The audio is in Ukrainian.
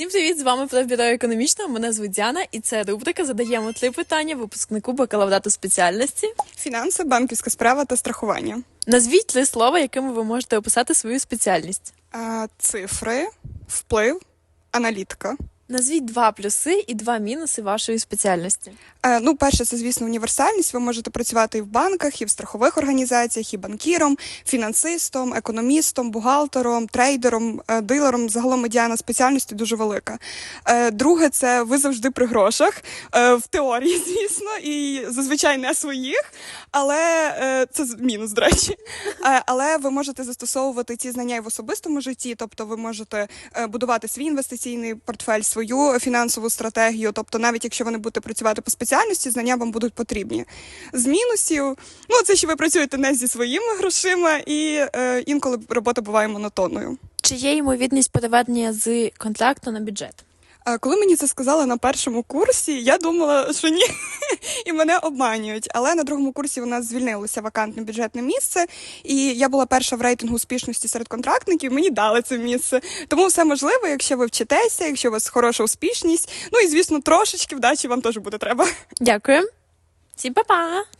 Всім привіт! З вами Бюро економічного. Мене звуть Діана, і це рубрика Задаємо три питання випускнику бакалаврату спеціальності. Фінанси, банківська справа та страхування. Назвіть три слова, якими ви можете описати свою спеціальність. а, Цифри, вплив, аналітика. Назвіть два плюси і два мінуси вашої спеціальності. Е, Ну, перше, це звісно універсальність. Ви можете працювати і в банках, і в страхових організаціях, і банкіром, фінансистом, економістом, бухгалтером, трейдером, е, дилером. Загалом медіана спеціальності дуже велика. Е, Друге, це ви завжди при грошах е, в теорії, звісно, і зазвичай не своїх, але е, це мінус, до речі. Е, Але ви можете застосовувати ці знання і в особистому житті, тобто ви можете е, будувати свій інвестиційний портфель, свою фінансову стратегію. Тобто, навіть якщо ви не будете працювати по спеціальності, знання вам будуть потрібні. З мінусів, ну це що ви працюєте не зі своїми грошима, і е, інколи робота буває монотонною. Чи є ймовірність переведення з контракту на бюджет? Коли мені це сказали на першому курсі, я думала, що ні, і мене обманюють. Але на другому курсі у нас звільнилося вакантне бюджетне місце, і я була перша в рейтингу успішності серед контрактників. Мені дали це місце. Тому все можливо, якщо ви вчитеся, якщо у вас хороша успішність. Ну і звісно, трошечки вдачі вам теж буде треба. Дякую. Всім па-па!